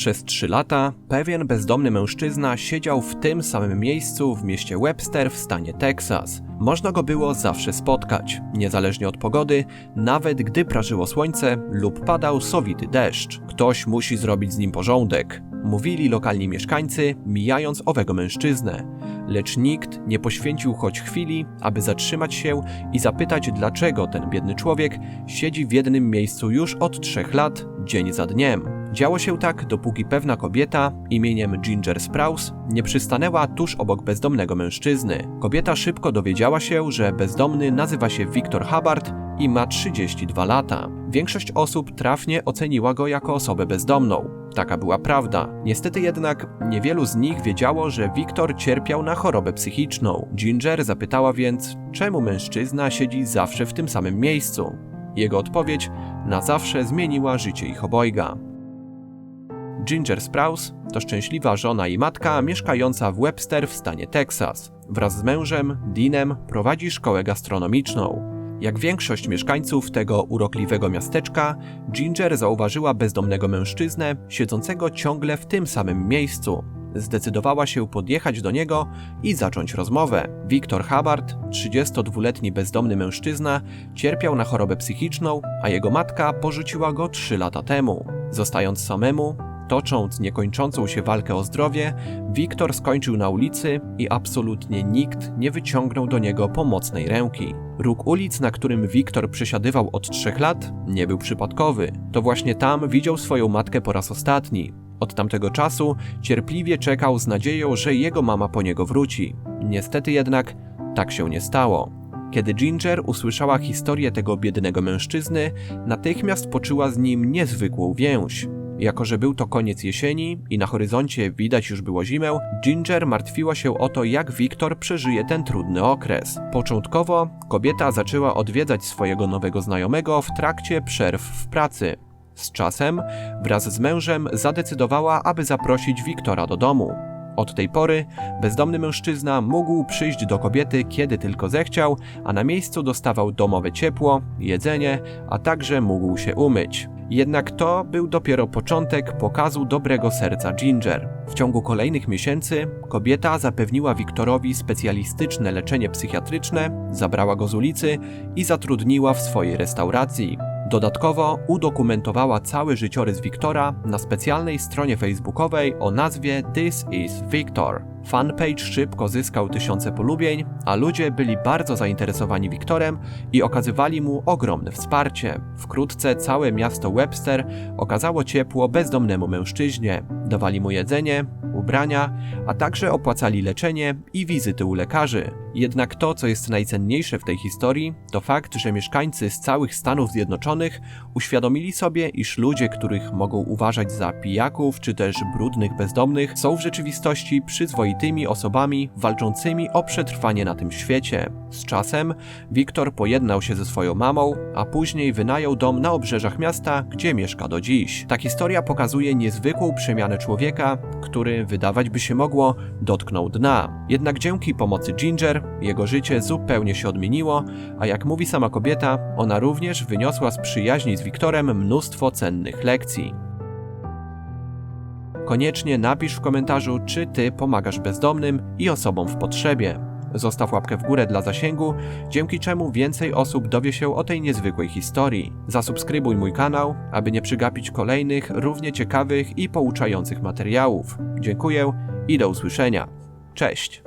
Przez trzy lata pewien bezdomny mężczyzna siedział w tym samym miejscu w mieście Webster w stanie Teksas. Można go było zawsze spotkać, niezależnie od pogody, nawet gdy prażyło słońce lub padał sowity deszcz. Ktoś musi zrobić z nim porządek, mówili lokalni mieszkańcy, mijając owego mężczyznę. Lecz nikt nie poświęcił choć chwili, aby zatrzymać się i zapytać, dlaczego ten biedny człowiek siedzi w jednym miejscu już od trzech lat, dzień za dniem. Działo się tak, dopóki pewna kobieta imieniem Ginger Sprouse nie przystanęła tuż obok bezdomnego mężczyzny. Kobieta szybko dowiedziała się, że bezdomny nazywa się Victor Hubbard i ma 32 lata. Większość osób trafnie oceniła go jako osobę bezdomną. Taka była prawda. Niestety jednak niewielu z nich wiedziało, że Wiktor cierpiał na chorobę psychiczną. Ginger zapytała więc, czemu mężczyzna siedzi zawsze w tym samym miejscu. Jego odpowiedź na zawsze zmieniła życie ich obojga. Ginger Sprouse to szczęśliwa żona i matka mieszkająca w Webster w stanie Teksas. Wraz z mężem, Deanem, prowadzi szkołę gastronomiczną. Jak większość mieszkańców tego urokliwego miasteczka, Ginger zauważyła bezdomnego mężczyznę siedzącego ciągle w tym samym miejscu. Zdecydowała się podjechać do niego i zacząć rozmowę. Wiktor Hubbard, 32-letni bezdomny mężczyzna, cierpiał na chorobę psychiczną, a jego matka porzuciła go 3 lata temu. Zostając samemu, Tocząc niekończącą się walkę o zdrowie, Wiktor skończył na ulicy i absolutnie nikt nie wyciągnął do niego pomocnej ręki. Róg ulic, na którym Wiktor przesiadywał od trzech lat, nie był przypadkowy. To właśnie tam widział swoją matkę po raz ostatni. Od tamtego czasu cierpliwie czekał z nadzieją, że jego mama po niego wróci. Niestety jednak tak się nie stało. Kiedy Ginger usłyszała historię tego biednego mężczyzny, natychmiast poczuła z nim niezwykłą więź. Jako, że był to koniec jesieni i na horyzoncie widać już było zimę, Ginger martwiła się o to, jak Wiktor przeżyje ten trudny okres. Początkowo kobieta zaczęła odwiedzać swojego nowego znajomego w trakcie przerw w pracy. Z czasem, wraz z mężem, zadecydowała, aby zaprosić Wiktora do domu. Od tej pory bezdomny mężczyzna mógł przyjść do kobiety kiedy tylko zechciał, a na miejscu dostawał domowe ciepło, jedzenie, a także mógł się umyć. Jednak to był dopiero początek pokazu dobrego serca Ginger. W ciągu kolejnych miesięcy kobieta zapewniła Wiktorowi specjalistyczne leczenie psychiatryczne, zabrała go z ulicy i zatrudniła w swojej restauracji. Dodatkowo udokumentowała cały życiorys Wiktora na specjalnej stronie facebookowej o nazwie This is Victor. Fanpage szybko zyskał tysiące polubień, a ludzie byli bardzo zainteresowani Wiktorem i okazywali mu ogromne wsparcie. Wkrótce całe miasto Webster okazało ciepło bezdomnemu mężczyźnie. Dawali mu jedzenie, ubrania, a także opłacali leczenie i wizyty u lekarzy. Jednak to, co jest najcenniejsze w tej historii, to fakt, że mieszkańcy z całych Stanów Zjednoczonych uświadomili sobie, iż ludzie, których mogą uważać za pijaków czy też brudnych bezdomnych, są w rzeczywistości przyzwoitymi osobami walczącymi o przetrwanie na tym świecie. Z czasem Wiktor pojednał się ze swoją mamą, a później wynajął dom na obrzeżach miasta, gdzie mieszka do dziś. Ta historia pokazuje niezwykłą przemianę człowieka, który wydawać by się mogło dotknął dna. Jednak dzięki pomocy Ginger jego życie zupełnie się odmieniło, a jak mówi sama kobieta, ona również wyniosła z przyjaźni z Wiktorem mnóstwo cennych lekcji. Koniecznie napisz w komentarzu, czy ty pomagasz bezdomnym i osobom w potrzebie. Zostaw łapkę w górę dla zasięgu, dzięki czemu więcej osób dowie się o tej niezwykłej historii. Zasubskrybuj mój kanał, aby nie przegapić kolejnych, równie ciekawych i pouczających materiałów. Dziękuję i do usłyszenia. Cześć!